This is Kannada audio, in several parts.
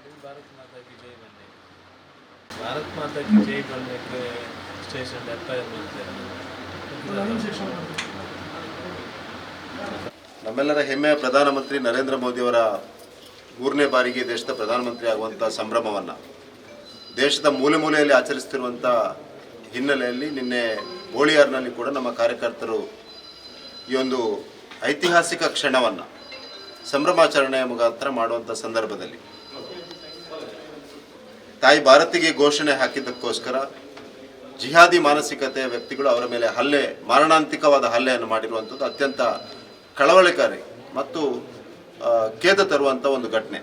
भारत माता की जय बनने भारत माता की जय बनने के स्टेशन एफ आई मिलते ನಮ್ಮೆಲ್ಲರ ಹೆಮ್ಮೆಯ ಪ್ರಧಾನಮಂತ್ರಿ ನರೇಂದ್ರ ಮೋದಿಯವರ ಮೂರನೇ ಬಾರಿಗೆ ದೇಶದ ಪ್ರಧಾನಮಂತ್ರಿ ಆಗುವಂಥ ಸಂಭ್ರಮವನ್ನು ದೇಶದ ಮೂಲೆ ಮೂಲೆಯಲ್ಲಿ ಆಚರಿಸ್ತಿರುವಂಥ ಹಿನ್ನೆಲೆಯಲ್ಲಿ ನಿನ್ನೆ ಬೋಳಿಯಾರ್ನಲ್ಲಿ ಕೂಡ ನಮ್ಮ ಕಾರ್ಯಕರ್ತರು ಈ ಒಂದು ಐತಿಹಾಸಿಕ ಕ್ಷಣವನ್ನು ಸಂಭ್ರಮಾಚರಣೆಯ ಮುಖಾಂತರ ಮಾಡುವಂಥ ಸಂದರ್ಭದಲ್ಲಿ ತಾಯಿ ಭಾರತಿಗೆ ಘೋಷಣೆ ಹಾಕಿದ್ದಕ್ಕೋಸ್ಕರ ಜಿಹಾದಿ ಮಾನಸಿಕತೆಯ ವ್ಯಕ್ತಿಗಳು ಅವರ ಮೇಲೆ ಹಲ್ಲೆ, ಮಾರಣಾಂತಿಕವಾದ ಹಲ್ಲೆಯನ್ನು ಮಾಡಿರುವಂಥದ್ದು ಅತ್ಯಂತ ಕಳವಳಿಕಾರಿ ಮತ್ತು ಖೇದ ತರುವಂಥ ಒಂದು ಘಟನೆ.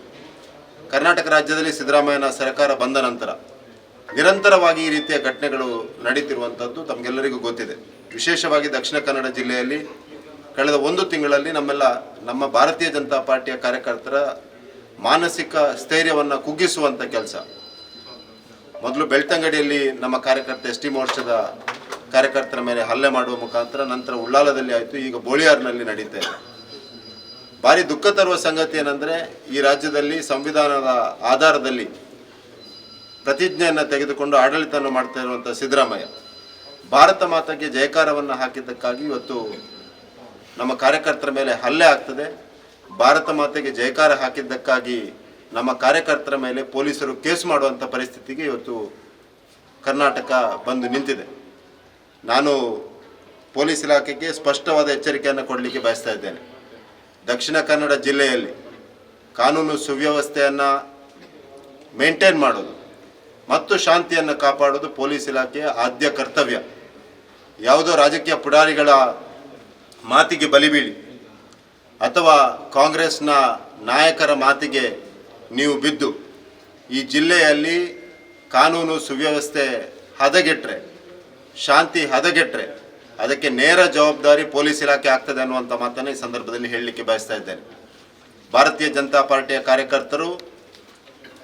ಕರ್ನಾಟಕ ರಾಜ್ಯದಲ್ಲಿ ಸಿದ್ದರಾಮಯ್ಯನ ಸರ್ಕಾರ ಬಂದ ನಂತರ ನಿರಂತರವಾಗಿ ಈ ರೀತಿಯ ಘಟನೆಗಳು ನಡೀತಿರುವಂಥದ್ದು ತಮಗೆಲ್ಲರಿಗೂ ಗೊತ್ತಿದೆ. ವಿಶೇಷವಾಗಿ ದಕ್ಷಿಣ ಕನ್ನಡ ಜಿಲ್ಲೆಯಲ್ಲಿ ಕಳೆದ ಒಂದು ತಿಂಗಳಲ್ಲಿ ನಮ್ಮೆಲ್ಲ, ನಮ್ಮ ಭಾರತೀಯ ಜನತಾ ಪಾರ್ಟಿಯ ಕಾರ್ಯಕರ್ತರ ಮಾನಸಿಕ ಸ್ಥೈರ್ಯವನ್ನು ಕುಗ್ಗಿಸುವಂಥ ಕೆಲಸ. ಮೊದಲು ಬೆಳ್ತಂಗಡಿಯಲ್ಲಿ ನಮ್ಮ ಕಾರ್ಯಕರ್ತ ಎಸ್ ಟಿ ಮೋರ್ಚಾದ ಕಾರ್ಯಕರ್ತರ ಮೇಲೆ ಹಲ್ಲೆ ಮಾಡುವ ಮುಖಾಂತರ ನಂತರ ಉಳ್ಳಾಲದಲ್ಲಿ ಆಯಿತು, ಈಗ ಬೋಳಿಯಾರ್ನಲ್ಲಿ ನಡೀತಾ. ಇದೆ ಭಾರಿ ದುಃಖ ತರುವ ಸಂಗತಿ ಏನಂದರೆ, ಈ ರಾಜ್ಯದಲ್ಲಿ ಸಂವಿಧಾನದ ಆಧಾರದಲ್ಲಿ ಪ್ರತಿಜ್ಞೆಯನ್ನು ತೆಗೆದುಕೊಂಡು ಆಡಳಿತವನ್ನು ಮಾಡ್ತಾ ಇರುವಂಥ ಸಿದ್ದರಾಮಯ್ಯ, ಭಾರತ ಮಾತೆಗೆ ಜಯಕಾರವನ್ನು ಹಾಕಿದ್ದಕ್ಕಾಗಿ ಇವತ್ತು ನಮ್ಮ ಕಾರ್ಯಕರ್ತರ ಮೇಲೆ ಹಲ್ಲೆ ಆಗ್ತದೆ. ಭಾರತ ಮಾತೆಗೆ ಜಯಕಾರ ಹಾಕಿದ್ದಕ್ಕಾಗಿ ನಮ್ಮ ಕಾರ್ಯಕರ್ತರ ಮೇಲೆ ಪೊಲೀಸರು ಕೇಸ್ ಮಾಡುವಂಥ ಪರಿಸ್ಥಿತಿಗೆ ಇವತ್ತು ಕರ್ನಾಟಕ ಬಂದು ನಿಂತಿದೆ. ನಾನು ಪೊಲೀಸ್ ಇಲಾಖೆಗೆ ಸ್ಪಷ್ಟವಾದ ಎಚ್ಚರಿಕೆಯನ್ನು ಕೊಡಲಿಕ್ಕೆ ಬಯಸ್ತಾ ಇದ್ದೇನೆ. ದಕ್ಷಿಣ ಕನ್ನಡ ಜಿಲ್ಲೆಯಲ್ಲಿ ಕಾನೂನು ಸುವ್ಯವಸ್ಥೆಯನ್ನು ಮೇಂಟೈನ್ ಮಾಡೋದು ಮತ್ತು ಶಾಂತಿಯನ್ನು ಕಾಪಾಡೋದು ಪೊಲೀಸ್ ಇಲಾಖೆಯ ಆದ್ಯ ಕರ್ತವ್ಯ. ಯಾವುದೋ ರಾಜಕೀಯ ಪುಡಾರಿಗಳ ಮಾತಿಗೆ ಬಲಿಬೀಳಿ ಅಥವಾ ಕಾಂಗ್ರೆಸ್ನ ನಾಯಕರ ಮಾತಿಗೆ ನೀವು ಬಿದ್ದು ಈ ಜಿಲ್ಲೆಯಲ್ಲಿ ಕಾನೂನು ಸುವ್ಯವಸ್ಥೆ ಹದಗೆಟ್ಟರೆ ಶಾಂತಿ ಹದಗೆಟ್ಟರೆ ಅದಕ್ಕೆ ನೇರ ಜವಾಬ್ದಾರಿ ಪೊಲೀಸ್ ಇಲಾಖೆ ಆಗ್ತದೆ ಅನ್ನುವಂಥ ಮಾತನ್ನು ಈ ಸಂದರ್ಭದಲ್ಲಿ ಹೇಳಲಿಕ್ಕೆ ಬಯಸ್ತಾ ಇದ್ದೇನೆ. ಭಾರತೀಯ ಜನತಾ ಪಾರ್ಟಿಯ ಕಾರ್ಯಕರ್ತರು,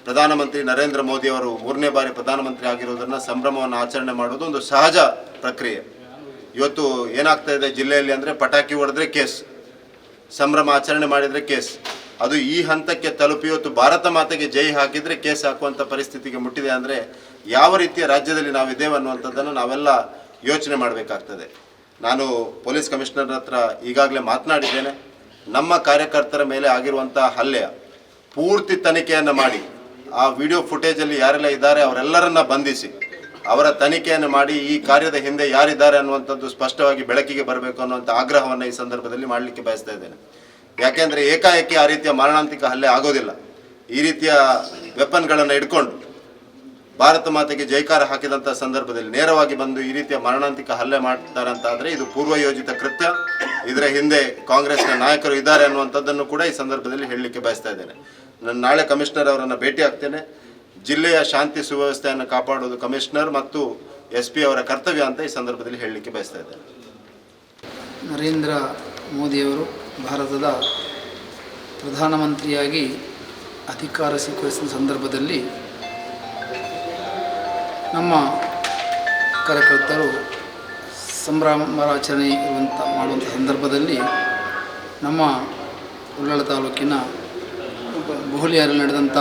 ಪ್ರಧಾನಮಂತ್ರಿ ನರೇಂದ್ರ ಮೋದಿಯವರು ಮೂರನೇ ಬಾರಿ ಪ್ರಧಾನಮಂತ್ರಿ ಆಗಿರೋದನ್ನು ಸಂಭ್ರಮವನ್ನು ಆಚರಣೆ ಮಾಡೋದು ಒಂದು ಸಹಜ ಪ್ರಕ್ರಿಯೆ. ಇವತ್ತು ಏನಾಗ್ತಾ ಇದೆ ಜಿಲ್ಲೆಯಲ್ಲಿ ಅಂದರೆ ಪಟಾಕಿ ಹೊಡೆದ್ರೆ ಕೇಸ್, ಸಂಭ್ರಮ ಆಚರಣೆ ಮಾಡಿದರೆ ಕೇಸ್. ಅದು ಈ ಹಂತಕ್ಕೆ ತಲುಪಿ ಇವತ್ತು ಭಾರತ ಮಾತೆಗೆ ಜೈ ಹಾಕಿದರೆ ಕೇಸ್ ಹಾಕುವಂಥ ಪರಿಸ್ಥಿತಿಗೆ ಮುಟ್ಟಿದೆ ಅಂದರೆ ಯಾವ ರೀತಿಯ ರಾಜ್ಯದಲ್ಲಿ ನಾವಿದ್ದೇವೆ ಅನ್ನುವಂಥದ್ದನ್ನು ನಾವೆಲ್ಲ ಯೋಚನೆ ಮಾಡಬೇಕಾಗ್ತದೆ. ನಾನು ಪೊಲೀಸ್ ಕಮಿಷನರ್ ಹತ್ರ ಈಗಾಗಲೇ ಮಾತನಾಡಿದ್ದೇನೆ. ನಮ್ಮ ಕಾರ್ಯಕರ್ತರ ಮೇಲೆ ಆಗಿರುವಂಥ ಹಲ್ಲೆ, ಪೂರ್ತಿ ತನಿಖೆಯನ್ನು ಮಾಡಿ, ಆ ವಿಡಿಯೋ ಫುಟೇಜಲ್ಲಿ ಯಾರೆಲ್ಲ ಇದ್ದಾರೆ ಅವರೆಲ್ಲರನ್ನ ಬಂಧಿಸಿ, ಅವರ ತನಿಖೆಯನ್ನು ಮಾಡಿ ಈ ಕಾರ್ಯದ ಹಿಂದೆ ಯಾರಿದ್ದಾರೆ ಅನ್ನುವಂಥದ್ದು ಸ್ಪಷ್ಟವಾಗಿ ಬೆಳಕಿಗೆ ಬರಬೇಕು ಅನ್ನುವಂಥ ಆಗ್ರಹವನ್ನು ಈ ಸಂದರ್ಭದಲ್ಲಿ ಮಾಡಲಿಕ್ಕೆ ಬಯಸ್ತಾ ಇದ್ದೇನೆ. ಯಾಕೆಂದರೆ ಏಕಾಏಕಿ ಆ ರೀತಿಯ ಮಾರಣಾಂತಿಕ ಹಲ್ಲೆ ಆಗೋದಿಲ್ಲ. ಈ ರೀತಿಯ ವೆಪನ್ಗಳನ್ನು ಇಟ್ಕೊಂಡು ಭಾರತ ಮಾತೆಗೆ ಜೈಕಾರ ಹಾಕಿದಂಥ ಸಂದರ್ಭದಲ್ಲಿ ನೇರವಾಗಿ ಬಂದು ಈ ರೀತಿಯ ಮಾರಣಾಂತಿಕ ಹಲ್ಲೆ ಮಾಡ್ತಾರೆ ಅಂತ ಇದು ಪೂರ್ವಯೋಜಿತ ಕೃತ್ಯ. ಇದರ ಹಿಂದೆ ಕಾಂಗ್ರೆಸ್ನ ನಾಯಕರು ಇದ್ದಾರೆ ಅನ್ನುವಂಥದ್ದನ್ನು ಕೂಡ ಈ ಸಂದರ್ಭದಲ್ಲಿ ಹೇಳಲಿಕ್ಕೆ ಬಯಸ್ತಾ ಇದ್ದೇನೆ. ನಾನು ನಾಳೆ ಕಮಿಷನರ್ ಅವರನ್ನು ಭೇಟಿ ಆಗ್ತೇನೆ. ಜಿಲ್ಲೆಯ ಶಾಂತಿ ಸುವ್ಯವಸ್ಥೆಯನ್ನು ಕಾಪಾಡೋದು ಕಮಿಷನರ್ ಮತ್ತು ಎಸ್ ಪಿ ಅವರ ಕರ್ತವ್ಯ ಅಂತ ಈ ಸಂದರ್ಭದಲ್ಲಿ ಹೇಳಲಿಕ್ಕೆ ಬಯಸ್ತಾ ಇದ್ದೇನೆ. ನರೇಂದ್ರ ಮೋದಿಯವರು ಭಾರತದ ಪ್ರಧಾನಮಂತ್ರಿಯಾಗಿ ಅಧಿಕಾರ ಸ್ವೀಕರಿಸಿದ ಸಂದರ್ಭದಲ್ಲಿ ನಮ್ಮ ಕಾರ್ಯಕರ್ತರು ಸಂಭ್ರಮಾಚರಣೆ ಇರುವಂಥ ಮಾಡುವಂಥ ಸಂದರ್ಭದಲ್ಲಿ ನಮ್ಮ ಉಳ್ಳಾಳ ತಾಲೂಕಿನ ಬಹುಲಿಯಲ್ಲಿ ನಡೆದಂಥ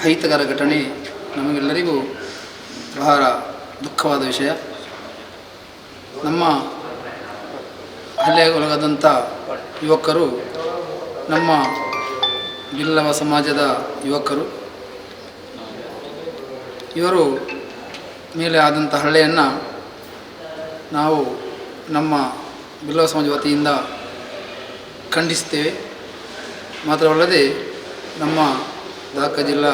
ಅಹಿತಕರ ಘಟನೆ ನಮಗೆಲ್ಲರಿಗೂ ಬಹಳ ದುಃಖವಾದ ವಿಷಯ. ನಮ್ಮ ಹಲ್ಲೆಗೊಳಗಾದಂಥ ಯುವಕರು, ನಮ್ಮ ಬಿಲ್ಲವ ಸಮಾಜದ ಯುವಕರು, ಇವರು ಮೇಲೆ ಆದಂಥ ಹಳ್ಳೆಯನ್ನು ನಾವು ನಮ್ಮ ಬಿಲ್ಲವ ಸಮಾಜ ವತಿಯಿಂದ ಖಂಡಿಸ್ತೇವೆ ಮಾತ್ರವಲ್ಲದೆ ನಮ್ಮ ದಾಖ ಜಿಲ್ಲಾ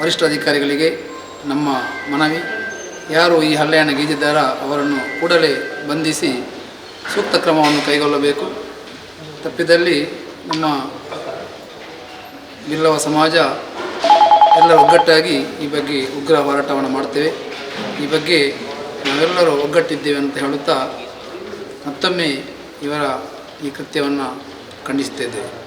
ವರಿಷ್ಠ ಅಧಿಕಾರಿಗಳಿಗೆ ನಮ್ಮ ಮನವಿ, ಯಾರು ಈ ಹಲ್ಲೆಯನ್ನು ಗೀಜಿದ್ದಾರೋ ಅವರನ್ನು ಕೂಡಲೇ ಬಂಧಿಸಿ ಸೂಕ್ತ ಕ್ರಮವನ್ನು ಕೈಗೊಳ್ಳಬೇಕು. ತಪ್ಪಿದಲ್ಲಿ ನಮ್ಮ ಬಿಲ್ಲವ ಸಮಾಜ ಎಲ್ಲ ಒಗ್ಗಟ್ಟಾಗಿ ಈ ಬಗ್ಗೆ ಉಗ್ರ ಹೋರಾಟವನ್ನು ಮಾಡ್ತೇವೆ. ಈ ಬಗ್ಗೆ ನಾವೆಲ್ಲರೂ ಒಗ್ಗಟ್ಟಿದ್ದೇವೆ ಅಂತ ಹೇಳುತ್ತಾ ಮತ್ತೊಮ್ಮೆ ಇವರ ಈ ಕೃತ್ಯವನ್ನು ಖಂಡಿಸುತ್ತಿದ್ದೇವೆ.